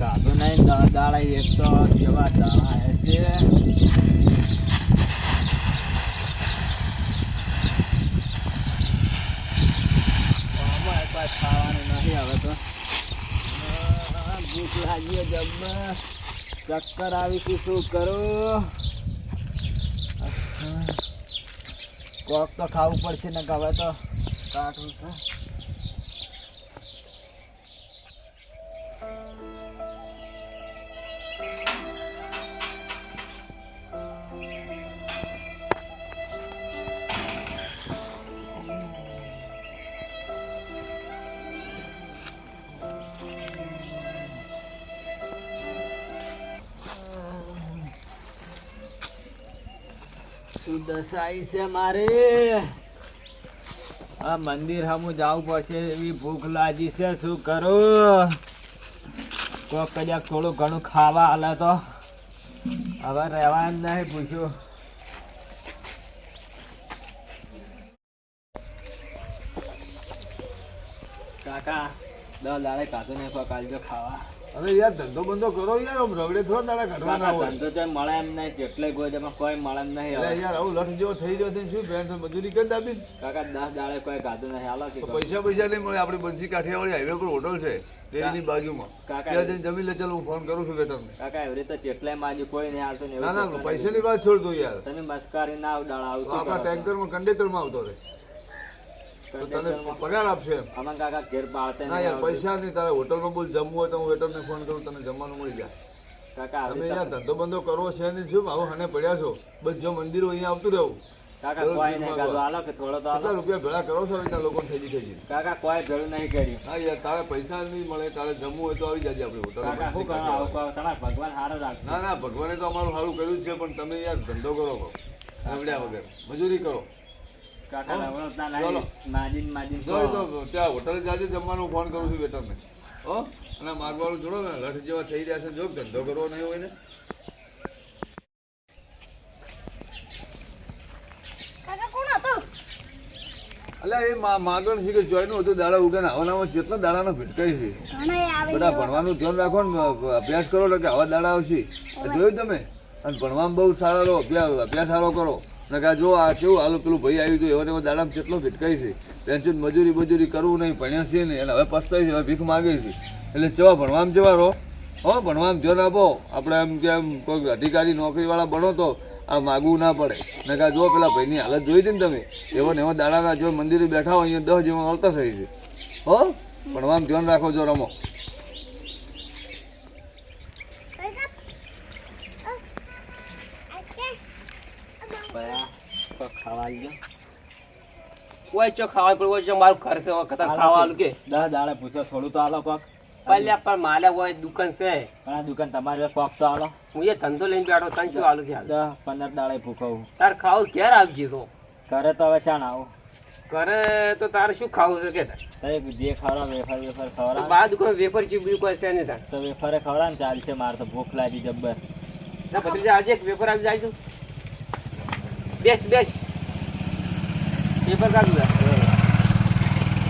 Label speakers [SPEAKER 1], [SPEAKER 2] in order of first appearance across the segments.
[SPEAKER 1] કાઢો નહીં દાડા એક તો જેવા દાડા છે. ખાવાનું નહીં હવે તો. ભૂખ લાગી છે ચક્કર આવી કે શું કરું? કોક તો ખાવું પડશે ને હવે તો કાઢું છે. શું દશાઈ છે મારે. આ મંદિર હમું જવું પડશે એવી ભૂખ લાગી છે, શું કરું? કોક કદાચ થોડું ઘણું ખાવા હાલે તો. હવે રહેવા નહીં પૂછ્યું. કાકા દસ દાડે કાતું નહીં કાલજો ખાવા.
[SPEAKER 2] અરે યાર ધંધો બંધો કરો યાર આમ રગડે થોડા દાડા કાઢવાના હોય.
[SPEAKER 1] ધંધો તો મળે એમ નહીં કેટલે કોઈ તેમાં કોઈ મળે એમ નહીં અરે.
[SPEAKER 2] યાર આવું લઠ જેવો થઈ ગયો છે શું? બેન મજૂરી કરી દાબી
[SPEAKER 1] કાકા દસ દાડે કોઈ કાઢું નહીં. હાલો
[SPEAKER 2] પૈસા પૈસા નહીં મળે આપણે બંસી કાઠિયાવાડી હાઈવે પર હોટલ છે ડેરીની બાજુમાં.
[SPEAKER 1] કાકા
[SPEAKER 2] ત્યાં જમી લે ચાલો હું ફોન કરું છું કે તમને.
[SPEAKER 1] કાકા એવી રીતે જેટલે માજી કોઈ નહીં આવતો ને
[SPEAKER 2] ના પૈસાની વાત છોડ દો યાર.
[SPEAKER 1] તમે મસ્કારી ના આવ
[SPEAKER 2] દાડા
[SPEAKER 1] આવતો
[SPEAKER 2] આપણા ટેન્કરમાં કંડેક્ટરમાં આવતો રહે. તો તને પગાર આપશે. એમ
[SPEAKER 1] કાકા ઘેર પાડતે
[SPEAKER 2] ના યાર પૈસા નહીં તારે હોટલમાં બોલ જમવું હોય તો હું વેટરને ફોન કરું તને જમવાનું મળી જાય.
[SPEAKER 1] કાકા
[SPEAKER 2] તમે યાર ધંધો બંધો કરવો છે નહીં શું આવું હને પડ્યા છો. બસ જો મંદિરો અહીંયા આવતું રહેવું.
[SPEAKER 1] કાકા કોઈ નહીં કાઢો હાલો કે થોડો તો
[SPEAKER 2] કેટલા રૂપિયા ભેળા કરો છો એના લોકો થઈ થઈ જઈ
[SPEAKER 1] કાકા કોઈ ભેળું નહીં કર્યું.
[SPEAKER 2] હા યાર તારે પૈસા નહીં મળે તારે જમવું હોય તો આવી જાજે આપણે
[SPEAKER 1] કાકા શું કરો? ભગવાન સારો રાખજો.
[SPEAKER 2] ના ના ભગવાને તો અમારું સારું કર્યું જ છે પણ તમે યાર ધંધો કરો આવડ્યા વગર. મજૂરી કરો. ત્યાં હોટલ જાજે જમવાનું ફોન કરું છું વેટરને હો? અને માગવાળું જોડો ને લઠ જેવા થઈ રહ્યા છે. જો ધંધો કરવો નહીં હોય ને.
[SPEAKER 3] કાકા
[SPEAKER 2] અલ્યા એ મા- માગણ છે કે જોઈનું હતું દાડા ઉગે આવવાનામાં જેટલા દાડાનો ભીટકાઈ છે. બધા ભણવાનું ધ્યાન રાખો ને અભ્યાસ કરો એટલે કે આવા દાડા આવશે. જોયું તમે? અને ભણવામાં બહુ સારા રહો અભ્યાસ અભ્યાસ સારો કરો. ને કે આ જો આ કેવું હાલું પેલું ભાઈ આવ્યું હતું એવા ને એવા દાડામાં કેટલો ભીટકાઈ છે. પેન્શન મજૂરી મજૂરી કરવું નહીં, ભણ્યા છે નહીં અને હવે પસ્તાય છે, હવે ભીખ માગે છે. એટલે જવા ભણવામાં જવા રહો. હો, ભણવામાં ધ્યાન આપો. આપણે એમ કે એમ કોઈ અધિકારી, નોકરીવાળા બનો તો આ માગવું ના પડે. નકા જો પેલા ભાઈની હાલત જોઈ હતી ને તમે એવા ને એવા દાડાના જો મંદિરે બેઠા હોય, અહીંયા દસ જેવા આવતા થઈ છે. હો, ભણવામાં ધ્યાન રાખો જો રમો.
[SPEAKER 1] ખાવા આલજો.
[SPEAKER 4] કોઈ ચો ખાવા પડે કોઈ ચો મારું ઘર છે વખત ખાવાનું કે
[SPEAKER 1] દસ દાડે પૂછો થોડું તો હાલો કોક.
[SPEAKER 4] પહેલા પણ માલે હોય દુકાન છે.
[SPEAKER 1] પણ દુકાન તમારી કોક તો હાલો.
[SPEAKER 4] હું એ ધંધો લઈને બેઠો તને શું હાલું છે?
[SPEAKER 1] દસ પંદર દાડે ભૂખવું.
[SPEAKER 4] તાર ખાવું ક્યારે આવજે તો.
[SPEAKER 1] ઘરે તો હવે ચાણ આવો.
[SPEAKER 4] ઘરે તો તારે શું ખાવું છે કે
[SPEAKER 1] જે ખવડાવ વેફર વેફર
[SPEAKER 4] તો
[SPEAKER 1] ખવડાવ.
[SPEAKER 4] બહાર દુકાન વેફર ચીબ્યું કોઈ છે નહીં તાર.
[SPEAKER 1] તો વેફરે ખવડાવ ને ચાલશે મારે તો ભૂખ લાગી જબ્બર.
[SPEAKER 4] ના ભત્રીજા આજે એક વેફર આવી જાય તું. બેસ બેસ. વેફર કાઢું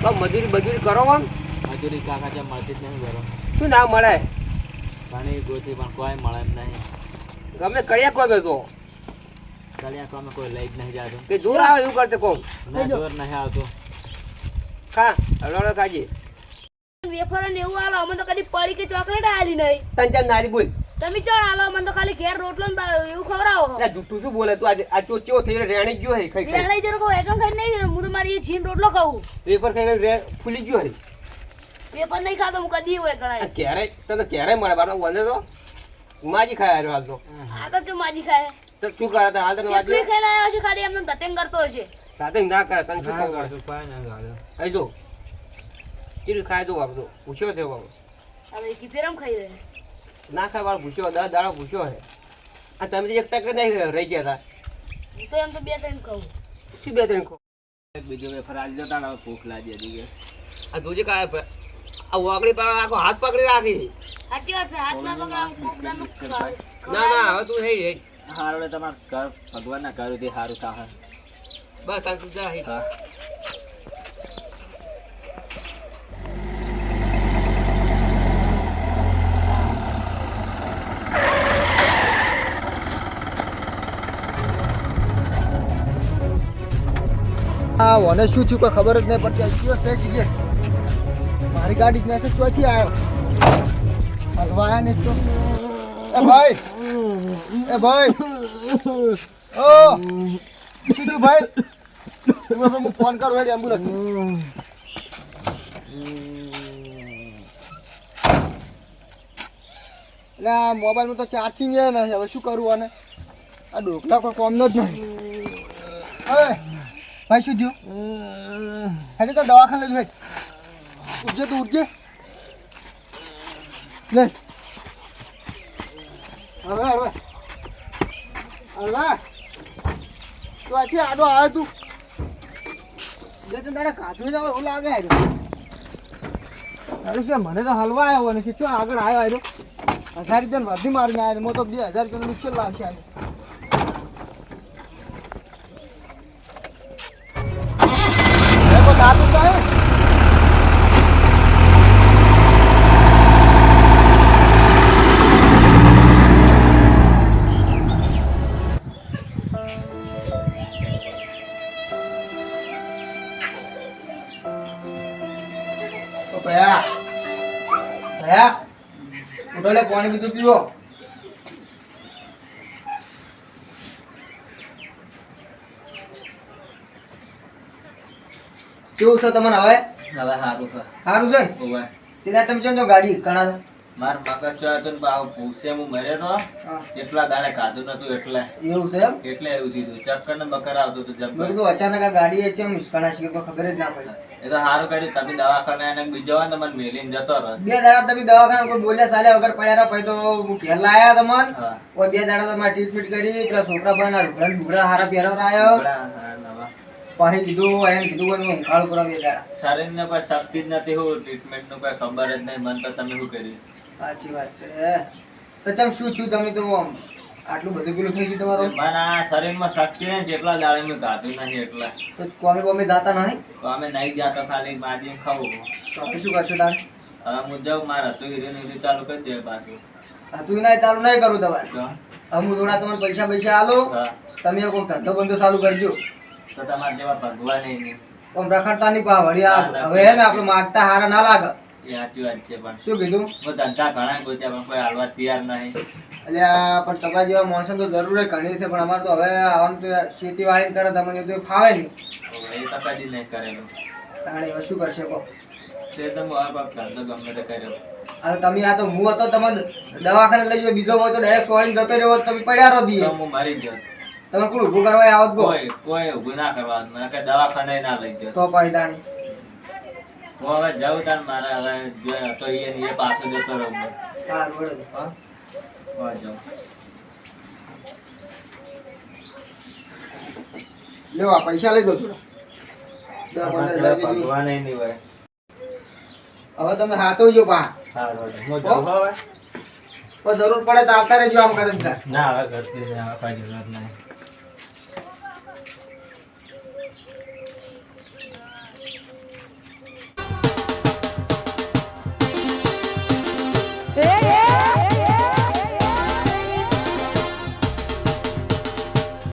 [SPEAKER 4] તાર મજૂરી મજૂરી કરો આમ
[SPEAKER 1] મજૂરી કાકા છે મળતી જ નહીં બરો
[SPEAKER 4] શું ના મળે?
[SPEAKER 1] ઘણી ગોતી પણ કોઈ મળે એમ નહીં.
[SPEAKER 4] ગમે કડિયા કોમે તો.
[SPEAKER 1] કડિયા કોમે કોઈ લઈ જ નહીં જાતો.
[SPEAKER 4] કે જોર આવે એવું કરતે કોમ
[SPEAKER 1] ના જોર નહીં આવતો.
[SPEAKER 4] ખા હલવાડો કાજી
[SPEAKER 3] વેફર ને એવું આલો અમે તો કદી પડી કે ચોકલેટ આલી નહીં.
[SPEAKER 4] તને ચાલ નારી બોલ.
[SPEAKER 3] તમે ચણ આલો મને તો ખાલી ઘેર રોટલો ને એવું ખવરાવો
[SPEAKER 4] એટલે જુઠ્ઠું શું બોલે તું? આજે આ ચો ચો થઈ રેણી ગયો હે ખાઈ રેણી
[SPEAKER 3] રેણાઈ જરો કહું એકમ ખાઈ નહીં હું તો મારી જીન રોટલો ખાવું
[SPEAKER 4] પેપર ખાઈને રે ફૂલી ગયો હરી
[SPEAKER 3] પેપર નહીં ખાતો હું કદી હોય
[SPEAKER 4] આ
[SPEAKER 3] ગણાય
[SPEAKER 4] ક્યારે તો ક્યારે મળે? બાર વંદે તો માજી ખાય હારો હાલ તો.
[SPEAKER 3] આ તો કે માજી ખાય?
[SPEAKER 4] તો શું કરે તને હાલ તને
[SPEAKER 3] કેટલી
[SPEAKER 4] વાગ્યું
[SPEAKER 3] ખાઈને આવ્યો છે ખાલી એમને ધતેંગ કરતો હશે
[SPEAKER 4] સાથે ના કરે તને શું ખબર?
[SPEAKER 1] છે પાય ના ગાળ્યો
[SPEAKER 4] આઈ જો. ચીડી ખાય તો જો પૂછ્યો થયો બાપ.
[SPEAKER 3] હવે કીધેરમ ખાઈ રહે
[SPEAKER 4] ના ખાય વાળ ભૂસ્યો દસ દાડા ભૂસ્યો હે આ તમે તો એક ટક નહીં રહી ગયા હતા
[SPEAKER 3] હું તો એમ તો બે ત્રણ કહું.
[SPEAKER 4] શું બે ત્રણ કહું?
[SPEAKER 1] એક બીજો વેફર આજ જતા ને ભૂખ લાગી હતી કે.
[SPEAKER 4] આ જોજે કાય આ વાગડી પર આખો હાથ પકડી રાખી.
[SPEAKER 3] સાચી વાત છે હાથ ના પકડાવ
[SPEAKER 4] ના ના હવે તું હે હે
[SPEAKER 1] સારું એટલે તમારે ઘર ભગવાનના ઘર સુધી સારું થાય
[SPEAKER 4] બસ તાર તું જા હે.
[SPEAKER 5] મને શું થયું કોઈ ખબર જ નહીં પડતી કયો છે સિગરેટ મારી ગાડી મેસેજ ચોથી આવ્યો. હલવાયા ને તો. એ ભાઈ! એ ભાઈ! ઓ! કીધું ભાઈ! તમે ફોન કરો, હેડી એમ્બ્યુલન્સ એટલે આ મોબાઈલમાં તો ચાર્જિંગ નહીં, હવે શું કરવું અને આ ડોકલા કોઈ કોમનો જ નહીં. ભાઈ શું થયું? હજી તો દવાખાને લઈ હેઠ ઉઠજે તું ઉઠજે લે. હવે હવે હવે તું આથી આડો આવ્યો તું. બે ત્રણ દાડા કાઢું જ આવે એવું લાગે આવ્યો અરે શું મને તો હલવા આવ્યો ને શું આગળ આવ્યો હાર્યો હજાર રૂપિયા વધી મારીને આવ્યો હું તો બે હજાર રૂપિયાનું નુકસાન લાવશે આને એ કોઈ દારૂ તો હે? ઓ ભયા ભયા ઉઠો પાણી બીજું પીવો કેવું છે તમને હવે?
[SPEAKER 1] હવે સારું છે.
[SPEAKER 5] સારું છે ને? તેના તમે ચમ ગાડી છો?
[SPEAKER 1] માર મગજ ચો હતો ને બાવ ભૂસે હું મરે તો એટલા દાડે ખાધું નતું એટલે.
[SPEAKER 5] એવું છે એમ?
[SPEAKER 1] એટલે એવું થયું ચક્કર ને બકર આવતું હતું
[SPEAKER 5] મેં
[SPEAKER 1] જબ્બર
[SPEAKER 5] અચાનક આ ગાડી એ ચમ હિસકાણા છે તો ખબર જ ના પડી.
[SPEAKER 1] એ તો સારું કર્યું. તમે દવાખાને એને બીજો ને મને મેલીને જતો રહો
[SPEAKER 5] બે દાડા તમે દવાખાના કોઈ બોલ્યા સાલે વગર પડ્યા રહો પછી તો હું ઘેર લાયા તમને કોઈ બે દાડા તમારે ટ્રીટમેન્ટ કરી પેલા છોકરા બના રૂપડા ડુગડા હારા પહેરવા
[SPEAKER 1] બડા, હા, નવા.
[SPEAKER 5] કીધું એમ કીધું પણ હું ઉઘાડું કરાવી દાડા
[SPEAKER 1] શરીરને કોઈ શક્તિ જ નથી હું ટ્રીટમેન્ટનું કોઈ ખબર જ નહીં મન તો તમે શું કરી
[SPEAKER 5] સાચી વાત છે તો તમે શું થયું તમે તો આમ? આટલું બધું પેલું થઈ ગયું તમારું?
[SPEAKER 1] મને આ શરીરમાં શક્તિ ને જેટલા દાડે મેં ગાધું નહીં એટલા.
[SPEAKER 5] તો કોમે કોમે દાતા નહીં?
[SPEAKER 1] તો અમે નહીં જાતો ખાલી માજી ખાવું
[SPEAKER 5] તો હવે શું કરશો દાડે
[SPEAKER 1] હવે હું જાઉં મારા હતું હીરે હીરે ચાલુ કરી દે પાછું.
[SPEAKER 5] હા તું ના ચાલુ નહીં કરું તમારે. હવે હું થોડા તમને પૈસા પૈસા આલો. તમે કોઈ ધંધો બંધો ચાલુ કરજો.
[SPEAKER 1] તો તમારા જેવા ભગવાન નહીં.
[SPEAKER 5] આમ રખડતા નહીં પા વળી. હવે હે ને આપણે માગતા હારા ના લાગે.
[SPEAKER 1] એ સાચી વાત છે પણ
[SPEAKER 5] શું કીધું?
[SPEAKER 1] હું ધંધા ઘણા ગોત્યા પણ કોઈ હાલવા તૈયાર નહીં.
[SPEAKER 5] એટલે પણ તમારા જેવા માણસો તો જરૂર ઘણી છે પણ અમારે તો હવે આમ તો ખેતીવાડી કરે તમને તો ફાવે નહીં.
[SPEAKER 1] એ તો નહીં કરેલું.
[SPEAKER 5] તાણે હવે શું કરશે કહો?
[SPEAKER 1] તે તો હું આ બાપ ધંધો ગમે તે કર્યો.
[SPEAKER 5] હવે તમે આ તો હું હતો તમે દવાખાને લઈ જો બીજો હોય તો ડાયરેક્ટ સોળીને જતો રહ્યો તમે પડ્યા રહો દીએ.
[SPEAKER 1] હું મારી ગયો.
[SPEAKER 5] તમે કોણ ઊભું કરવા આવત ગો
[SPEAKER 1] કોઈ કોઈ ઊભું ના કરવા મને કે દવાખાને ના લઈ ગયો.
[SPEAKER 5] તો તાણી.
[SPEAKER 1] હું હવે જાઉં તાણ મારા હવે જો હતો એ ને એ પાછો જતો રહું. હા
[SPEAKER 5] રોડે
[SPEAKER 1] હા? હવે જાઉં.
[SPEAKER 5] આ પૈસા લઈ દો થોડા.
[SPEAKER 1] ભગવાન નહીં હોય.
[SPEAKER 5] હવે તમે હાથવજો પા.
[SPEAKER 1] સારું હું જાઉં હવે.
[SPEAKER 5] જરૂર પડે તો આવતા રહેજો આમ કરે
[SPEAKER 1] ના હવે ઘરથી આ કોઈ જરૂરત નહીં. Hey!